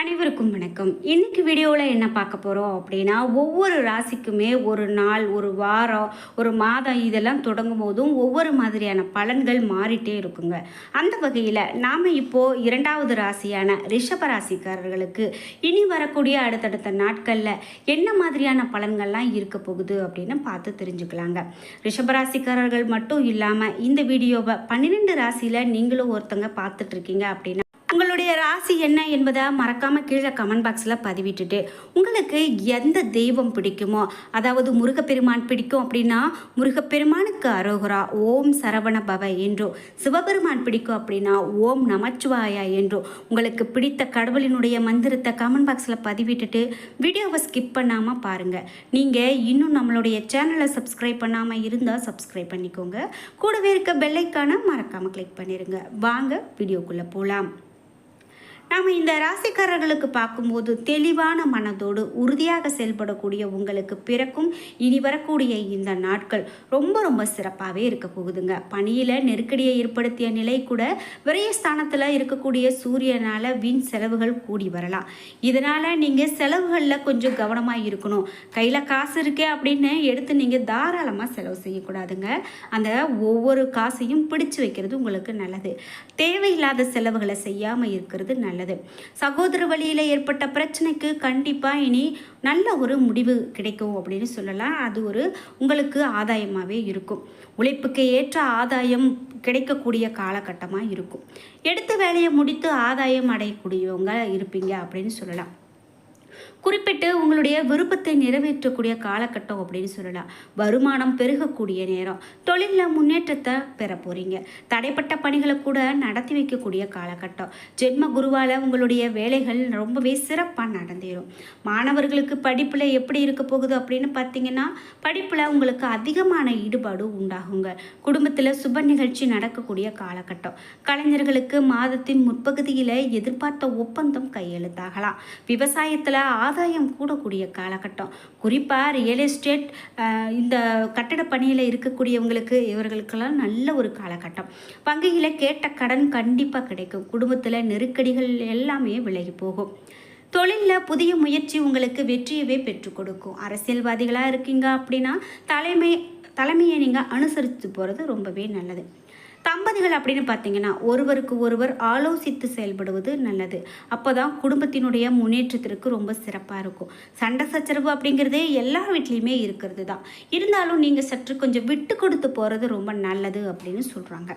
அனைவருக்கும் வணக்கம். இன்னைக்கு வீடியோவில் என்ன பார்க்க போகிறோம் அப்படின்னா ஒவ்வொரு ராசிக்குமே ஒரு நாள் ஒரு வாரம் ஒரு மாதம் இதெல்லாம் தொடங்கும் போதும் ஒவ்வொரு மாதிரியான பலன்கள் மாறிட்டே இருக்குங்க. அந்த வகையில் நாம் இப்போது இரண்டாவது ராசியான ரிஷப ராசிக்காரர்களுக்கு இனி வரக்கூடிய அடுத்தடுத்த நாட்களில் என்ன மாதிரியான பலன்கள்லாம் இருக்க போகுது அப்படின்னு பார்த்து தெரிஞ்சுக்கலாங்க. ரிஷபராசிக்காரர்கள் மட்டும் இல்லாமல் இந்த வீடியோவை பன்னிரெண்டு ராசியில் நீங்களும் ஒருத்தங்க பார்த்துட்ருக்கீங்க அப்படின்னா உங்களுடைய ராசி என்ன என்பதை மறக்காம கீழே கமெண்ட் பாக்ஸில் பதிவிட்டுட்டு உங்களுக்கு எந்த தெய்வம் பிடிக்குமோ அதாவது முருகப்பெருமான் பிடிக்கும் அப்படின்னா முருகப்பெருமானுக்கு அரோகரா ஓம் சரவண பவ என்றும் சிவபெருமான் பிடிக்கும் அப்படின்னா ஓம் நமச்சிவாயா என்றும் உங்களுக்கு பிடித்த கடவுளினுடைய மந்திரத்தை கமெண்ட் பாக்ஸில் பதிவிட்டுட்டு வீடியோவை ஸ்கிப் பண்ணாமல் பாருங்கள் நீங்கள் இன்னும் நம்மளுடைய சேனலை சப்ஸ்கிரைப் பண்ணாமல் இருந்தால் சப்ஸ்கிரைப் பண்ணிக்கோங்க. கூடவே இருக்க பெல்லைக்கான மறக்காமல் கிளிக் பண்ணிடுங்க வாங்க வீடியோக்குள்ளே போகலாம் நாம் இந்த ராசிக்காரர்களுக்கு பார்க்கும்போது தெளிவான மனதோடு உறுதியாக செயல்படக்கூடிய உங்களுக்கு பிறக்கும் இனி வரக்கூடிய இந்த நாட்கள் ரொம்ப ரொம்ப சிறப்பாகவே இருக்க போகுதுங்க. பணியில் நெருக்கடியை ஏற்படுத்திய நிலை கூட விரயஸ்தானத்தில் இருக்கக்கூடிய சூரியனால் வீண் செலவுகள் கூடி வரலாம். இதனால் நீங்கள் செலவுகளில் கொஞ்சம் கவனமாக இருக்கணும். கையில் காசு இருக்கே அப்படின்னு எடுத்து நீங்கள் தாராளமாக செலவு செய்யக்கூடாதுங்க. அந்த ஒவ்வொரு காசையும் பிடிச்சு வைக்கிறது உங்களுக்கு நல்லது. தேவையில்லாத செலவுகளை செய்யாமல் இருக்கிறது நல்லது. சகோதர வழியில் ஏற்பட்ட பிரச்சனைக்கு கண்டிப்பாக இனி நல்ல ஒரு முடிவு கிடைக்கும் அப்படின்னு சொல்லலாம். அது ஒரு உங்களுக்கு ஆதாயமாகவே இருக்கும். உழைப்புக்கு ஏற்ற ஆதாயம் கிடைக்கக்கூடிய காலகட்டமாக இருக்கும். எடுத்த வேலையை முடித்து ஆதாயம் அடையக்கூடியவங்க இருப்பீங்க அப்படின்னு சொல்லலாம். குறிப்பிட்டு உங்களுடைய விருப்பத்தை நிறைவேற்றக்கூடிய காலகட்டம் அப்படின்னு சொல்லலாம். வருமானம் பெருகக்கூடிய நேரம். தொழிலில் முன்னேற்றத்தை பெற போகிறீங்க தடைப்பட்ட பணிகளை கூட நடத்தி வைக்கக்கூடிய காலகட்டம். ஜென்ம குருவால் உங்களுடைய வேலைகள் ரொம்பவே சிறப்பாக நடந்தேறும். மாணவர்களுக்கு படிப்பில் எப்படி இருக்க போகுது அப்படின்னு பார்த்தீங்கன்னா படிப்பில் உங்களுக்கு அதிகமான ஈடுபாடு உண்டாகுங்க. குடும்பத்தில் சுப நிகழ்ச்சி நடக்கக்கூடிய காலகட்டம். கலைஞர்களுக்கு மாதத்தின் முற்பகுதியில் எதிர்பார்த்த ஒப்பந்தம் கையெழுத்தாகலாம். விவசாயத்தில் ஆதாயம் கூடக்கூடிய காலகட்டம். குறிப்பாக ரியல் எஸ்டேட் இந்த கட்டட பணியில் இருக்கக்கூடியவங்களுக்கு இவர்களுக்கெல்லாம் நல்ல ஒரு காலகட்டம். வங்கியில் கேட்ட கடன் கண்டிப்பாக கிடைக்கும். குடும்பத்தில் நெருக்கடிகள் எல்லாமே விலகி போகும். தொழிலில் புதிய முயற்சி உங்களுக்கு வெற்றியவே பெற்றுக் கொடுக்கும். அரசியல்வாதிகளாக இருக்கீங்க அப்படின்னா தலைமை தலைமையை நீங்கள் அனுசரித்து போகிறது ரொம்பவே நல்லது. தம்பதிகள் அப்படின்னு பார்த்தீங்கன்னா ஒருவருக்கு ஒருவர் ஆலோசித்து செயல்படுவது நல்லது. அப்போ தான் குடும்பத்தினுடைய முன்னேற்றத்திற்கு ரொம்ப சிறப்பாக இருக்கும். சண்டை சச்சரவு அப்படிங்கிறது எல்லா வீட்லேயுமே இருக்கிறது தான் இருந்தாலும் நீங்கள் சற்று கொஞ்சம் விட்டு கொடுத்து போகிறது ரொம்ப நல்லது அப்படின்னு சொல்கிறாங்க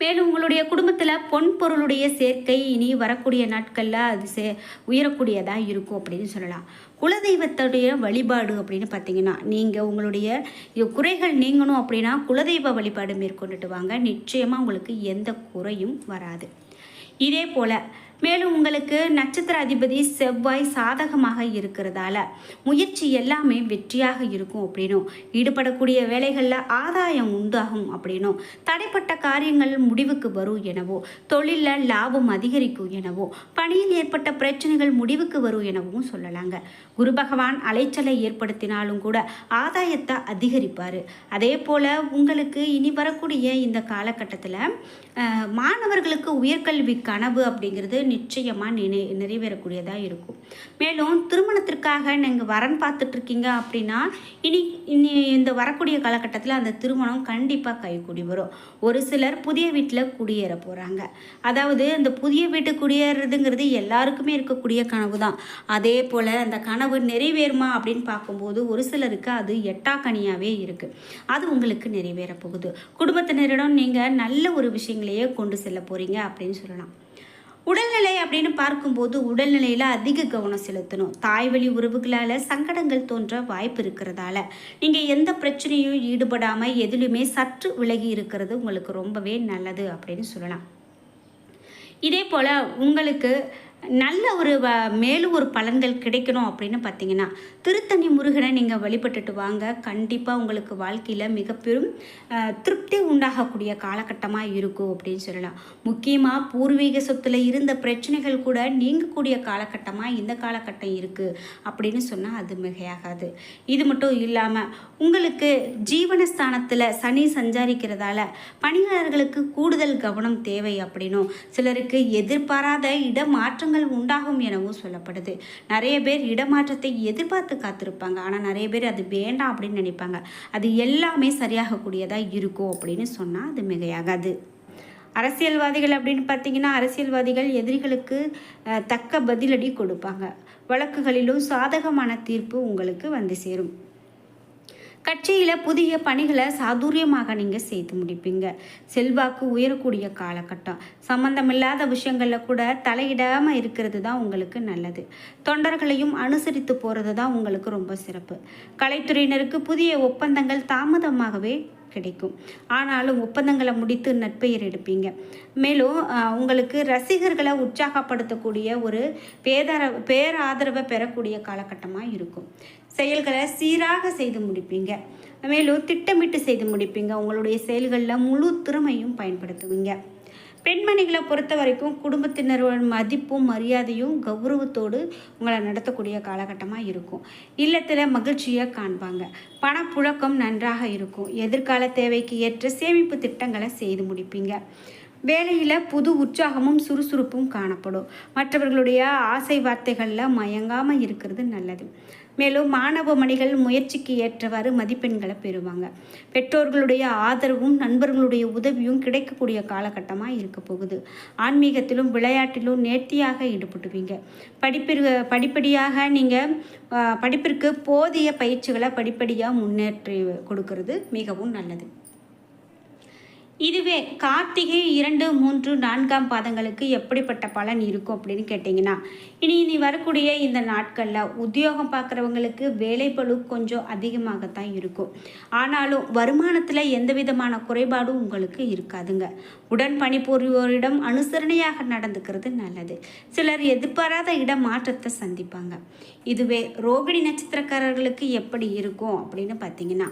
மேலும் உங்களுடைய குடும்பத்தில் பொன் பொருளுடைய சேர்க்கை இனி வரக்கூடிய நாட்களில் அது சே உயரக்கூடியதாக இருக்கும் அப்படின்னு சொல்லலாம். குலதெய்வத்துடைய வழிபாடு அப்படின்னு பார்த்தீங்கன்னா நீங்கள் உங்களுடைய குறைகள் நீங்கணும் அப்படின்னா குலதெய்வ வழிபாடு மேற்கொண்டுட்டு வாங்க. நிச்சயமாக உங்களுக்கு எந்த குறையும் வராது. இதே போல் மேலும் உங்களுக்கு நட்சத்திர அதிபதி செவ்வாய் சாதகமாக இருக்கிறதால முயற்சி எல்லாமே வெற்றியாக இருக்கும் அப்படின்னும். ஈடுபடக்கூடிய வேலைகளில் ஆதாயம் உண்டாகும் அப்படின்னும். தடைப்பட்ட காரியங்கள் முடிவுக்கு வரும் எனவோ தொழிலில் லாபம் அதிகரிக்கும் எனவோ பணியில் ஏற்பட்ட பிரச்சனைகள் முடிவுக்கு வரும் எனவும் சொல்லலாங்க. குரு பகவான் அலைச்சலை ஏற்படுத்தினாலும் கூட ஆதாயத்தை அதிகரிப்பார். அதே போல் உங்களுக்கு இனி வரக்கூடிய இந்த காலகட்டத்தில் மாணவர்களுக்கு உயர்கல்வி கனவு அப்படிங்கிறது நிச்சயமாக நினை நிறைவேறக்கூடியதாக இருக்கும். மேலும் திருமணத்திற்காக நீங்கள் வரன் பார்த்துட்ருக்கீங்க அப்படின்னா இனி இனி இந்த வரக்கூடிய காலகட்டத்தில் அந்த திருமணம் கண்டிப்பாக கைகூடி வரும். ஒரு சிலர் புதிய வீட்டில் குடியேற போகிறாங்க அதாவது இந்த புதிய வீட்டு குடியேறதுங்கிறது எல்லாருக்குமே இருக்கக்கூடிய கனவு தான். அதே போல் அந்த கனவு நிறைவேறுமா அப்படின்னு பார்க்கும்போது ஒரு சிலருக்கு அது எட்டாக்கனியாகவே இருக்குது அது உங்களுக்கு நிறைவேற போகுது. குடும்பத்தினரிடம் நீங்கள் நல்ல ஒரு விஷயங்களையே கொண்டு செல்ல போகிறீங்க அப்படின்னு சொல்லலாம். உடல்நிலை அப்படின்னு பார்க்கும்போது உடல்நிலையில் அதிக கவனம் செலுத்தணும். தாய்வழி உறவுகளால் சங்கடங்கள் தோன்ற வாய்ப்பு இருக்கிறதால. நீங்கள் எந்த பிரச்சனையும் ஈடுபடாமல் எதிலுமே சற்று விலகி இருக்கிறது உங்களுக்கு ரொம்பவே நல்லது அப்படின்னு சொல்லலாம். இதே போல் உங்களுக்கு நல்ல ஒரு வ மேலும் ஒரு பலன்கள் கிடைக்கணும் அப்படின்னு பார்த்தீங்கன்னா திருத்தணி முருகனை நீங்கள் வழிபட்டுட்டு வாங்க. கண்டிப்பாக உங்களுக்கு வாழ்க்கையில் மிக பெரும் திருப்தி உண்டாகக்கூடிய காலகட்டமாக இருக்கும் அப்படின்னு சொல்லலாம். முக்கியமாக பூர்வீக சொத்துல இருந்த பிரச்சனைகள் கூட நீங்கக்கூடிய காலகட்டமாக இந்த காலகட்டம் இருக்குது அப்படின்னு சொன்னால் அது மிகையாகாது. இது மட்டும் இல்லாமல் உங்களுக்கு ஜீவனஸ்தானத்தில் சனி சஞ்சாரிக்கிறதால பணியாளர்களுக்கு கூடுதல் கவனம் தேவை அப்படின்னும். சிலருக்கு எதிர்பாராத இடமாற்றம் மாற்றங்கள் உண்டாகும் எனவும் சொல்லப்படுது. நிறைய பேர் இடமாற்றத்தை எதிர்பார்த்து காத்திருப்பாங்க. ஆனால் நிறைய பேர் அது வேண்டாம் அப்படின்னு நினைப்பாங்க. அது எல்லாமே சரியாகக்கூடியதாக இருக்கும் அப்படின்னு சொன்னால் அது மிகையாகாது. அரசியல்வாதிகள் அப்படின்னு பார்த்தீங்கன்னா அரசியல்வாதிகள் எதிரிகளுக்கு தக்க பதிலடி கொடுப்பாங்க. வழக்குகளிலும் சாதகமான தீர்ப்பு உங்களுக்கு வந்து சேரும். கட்சியில் புதிய பணிகளை சாதுரியமாக நீங்கள் செய்து முடிப்பீங்க. செல்வாக்கு உயரக்கூடிய காலகட்டம். சம்பந்தமில்லாத விஷயங்களில் கூட தலையிடாமல் இருக்கிறது தான் உங்களுக்கு நல்லது. தொண்டர்களையும் அனுசரித்து போகிறது தான் உங்களுக்கு ரொம்ப சிறப்பு. கலைத்துறையினருக்கு புதிய ஒப்பந்தங்கள் தாமதமாகவே கிடைக்கும். ஆனாலும் ஒப்பந்தங்களை முடித்து நட்பெயர் எடுப்பீங்க. மேலும் உங்களுக்கு ரசிகர்களை உற்சாகப்படுத்தக்கூடிய ஒரு பேதர பேராதரவை பெறக்கூடிய காலகட்டமாக இருக்கும். செயல்களை சீராக செய்து முடிப்பீங்க. மேலும் திட்டமிட்டு செய்து முடிப்பீங்க. உங்களுடைய செயல்களில் முழு திறமையும் பயன்படுத்துவீங்க. பெண்மணிகளை பொறுத்த வரைக்கும் குடும்பத்தினரோட மதிப்பும் மரியாதையும் கௌரவத்தோடு உங்களை நடத்தக்கூடிய காலகட்டமாக இருக்கும். இல்லத்தில் மகிழ்ச்சியை காண்பாங்க. பணப்புழக்கம் நன்றாக இருக்கும். எதிர்கால தேவைக்கு ஏற்ற சேமிப்பு திட்டங்களை செய்து முடிப்பீங்க. வேலையில் புது உற்சாகமும் சுறுசுறுப்பும் காணப்படும். மற்றவர்களுடைய ஆசை வார்த்தைகளில் மயங்காமல் இருக்கிறது நல்லது. மேலும் மாணவ மணிகள் முயற்சிக்கு ஏற்றவாறு மதிப்பெண்களை பெறுவாங்க. பெற்றோர்களுடைய ஆதரவும் நண்பர்களுடைய உதவியும் கிடைக்கக்கூடிய காலகட்டமாக இருக்க போகுது. ஆன்மீகத்திலும் விளையாட்டிலும் நேர்த்தியாக ஈடுபட்டுவீங்க. படிப்பிற்கு படிப்படியாக நீங்கள் படிப்பிற்கு போதிய பயிற்சிகளை படிப்படியாக முன்னேற்றி கொடுக்கறது மிகவும் நல்லது. இதுவே கார்த்திகை இரண்டு மூன்று நான்காம் பாதங்களுக்கு எப்படிப்பட்ட பலன் இருக்கும் அப்படின்னு கேட்டிங்கன்னா இனி இனி வரக்கூடிய இந்த நாட்களில் உத்தியோகம் பார்க்குறவங்களுக்கு வேலைப்பழு கொஞ்சம் அதிகமாகத்தான் இருக்கும். ஆனாலும் வருமானத்தில் எந்த விதமான குறைபாடும் உங்களுக்கு இருக்காதுங்க. உடன் பணிபுரிவோரிடம் அனுசரணையாக நடந்துக்கிறது நல்லது. சிலர் எதிர்பாராத இட மாற்றத்தை சந்திப்பாங்க. இதுவே ரோகிணி நட்சத்திரக்காரர்களுக்கு எப்படி இருக்கும் அப்படின்னு பார்த்தீங்கன்னா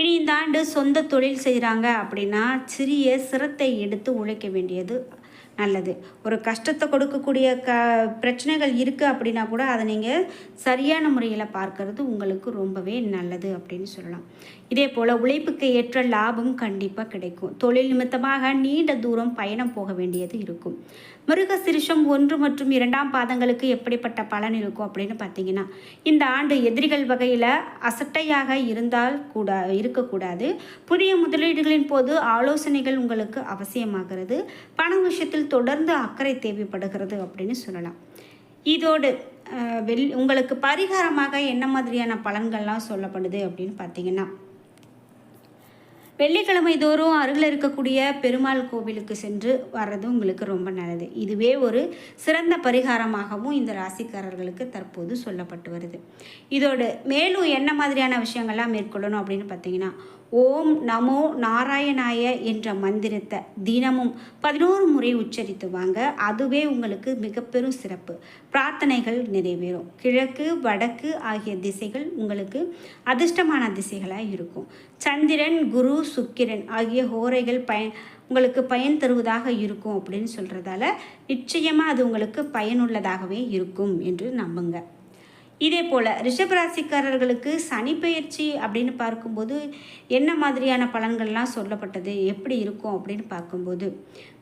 இனி இந்த ஆண்டு சொந்த தொழில் செய்கிறாங்க அப்படின்னா சிறிய சிரத்தை எடுத்து உழைக்க வேண்டியது நல்லது. ஒரு கஷ்டத்தை கொடுக்கக்கூடிய க பிரச்சனைகள் இருக்குது அப்படின்னா கூட அதை நீங்கள் சரியான முறையில் பார்க்கறது உங்களுக்கு ரொம்பவே நல்லது அப்படின்னு சொல்லலாம். இதே போல் உழைப்புக்கு ஏற்ற லாபம் கண்டிப்பாக கிடைக்கும். தொழில் நிமித்தமாக நீண்ட தூரம் பயணம் போக வேண்டியது இருக்கும். மிருக சிரிஷம் ஒன்று மற்றும் இரண்டாம் பாதங்களுக்கு எப்படிப்பட்ட பலன் இருக்கும் அப்படின்னு பார்த்தீங்கன்னா இந்த ஆண்டு எதிரிகள் வகையில் அசட்டையாக இருந்தால் கூட இருக்கக்கூடாது. புதிய முதலீடுகளின் போது ஆலோசனைகள் உங்களுக்கு அவசியமாகிறது. பண விஷயத்தில் தொடர்ந்து அக்கறை தேவைப்படுகிறது அப்படின்னு சொல்லலாம். இதோடு வெள் உங்களுக்கு பரிகாரமாக என்ன மாதிரியான பலன்கள்லாம் சொல்லப்படுது அப்படின்னு பார்த்தீங்கன்னா வெள்ளிக்கிழமை தோறும் அருகில் இருக்கக்கூடிய பெருமாள் கோவிலுக்கு சென்று வர்றது உங்களுக்கு ரொம்ப நல்லது. இதுவே ஒரு சிறந்த பரிகாரமாகவும் இந்த ராசிக்காரர்களுக்கு தற்போது சொல்லப்பட்டு வருது. இதோடு மேலும் என்ன மாதிரியான விஷயங்கள்லாம் மேற்கொள்ளணும் அப்படின்னு பார்த்தீங்கன்னா ஓம் நமோ நாராயணாய என்ற மந்திரத்தை தினமும் பதினோரு முறை உச்சரித்து வாங்க. அதுவே உங்களுக்கு மிக பெரும் சிறப்பு. பிரார்த்தனைகள் நிறைவேறும். கிழக்கு வடக்கு ஆகிய திசைகள் உங்களுக்கு அதிர்ஷ்டமான திசைகளாக இருக்கும். சந்திரன் குரு சுக்கிரன் ஆகிய ஹோரைகள் பயன் உங்களுக்கு பயன் தருவதாக இருக்கும் அப்படின்னு சொல்கிறதால நிச்சயமாக அது உங்களுக்கு பயனுள்ளதாகவே இருக்கும் என்று நம்புங்க. இதே போல் ரிஷபராசிக்காரர்களுக்கு சனி பெயர்ச்சி அப்படின்னு பார்க்கும்போது என்ன மாதிரியான பலன்கள்லாம் சொல்லப்பட்டது? எப்படி இருக்கும்? அப்படின்னு பார்க்கும்போது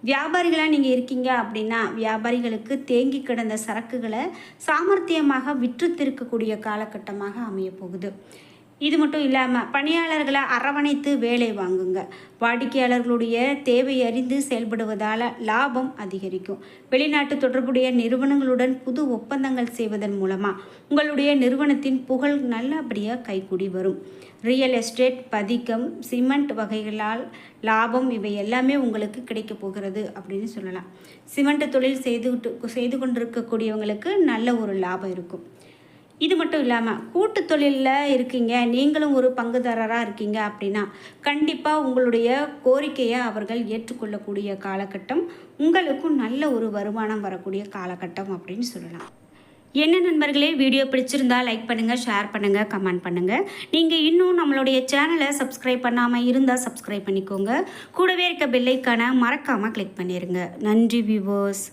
வியாபாரிகளாக நீங்கள் இருக்கீங்க அப்படின்னா வியாபாரிகளுக்கு தேங்கி கிடந்த சரக்குகளை சாமர்த்தியமாக விற்று திருக்கக்கூடிய காலகட்டமாக அமைய போகுது இது மட்டும் இல்லாமல் பணியாளர்களை அரவணைத்து வேலை வாங்குங்க. வாடிக்கையாளர்களுடைய தேவை அறிந்து செயல்படுவதால் லாபம் அதிகரிக்கும். வெளிநாட்டு தொடர்புடைய நிறுவனங்களுடன் புது ஒப்பந்தங்கள் செய்வதன் மூலமாக உங்களுடைய நிறுவனத்தின் புகழ் நல்லபடியாக கைகூடி வரும். ரியல் எஸ்டேட் பதிக்கம் சிமெண்ட் வகைகளால் லாபம் இவை எல்லாமே உங்களுக்கு கிடைக்க போகிறது அப்படின்னு சொல்லலாம். சிமெண்ட் தொழில் செய்து செய்து கொண்டிருக்கக்கூடியவங்களுக்கு நல்ல ஒரு லாபம் இருக்கும். இது மட்டும் இல்லாமல் கூட்டு தொழிலில் இருக்கீங்க நீங்களும் ஒரு பங்குதாரராக இருக்கீங்க அப்படின்னா கண்டிப்பாக உங்களுடைய கோரிக்கையை அவர்கள் ஏற்றுக்கொள்ளக்கூடிய காலகட்டம் உங்களுக்கும் நல்ல ஒரு வருமானம் வரக்கூடிய காலகட்டம் அப்படின்னு சொல்லலாம். என்ன நண்பர்களே வீடியோ பிடிச்சிருந்தா லைக் பண்ணுங்கள் ஷேர் பண்ணுங்கள் கமெண்ட் பண்ணுங்கள் நீங்கள் இன்னும் நம்மளுடைய சேனலை சப்ஸ்கிரைப் பண்ணாமல் இருந்தால் சப்ஸ்கிரைப் பண்ணிக்கோங்க. கூடவே இருக்க பெல்லைக்கான மறக்காமல் கிளிக் பண்ணிடுங்க நன்றி வியூவர்ஸ்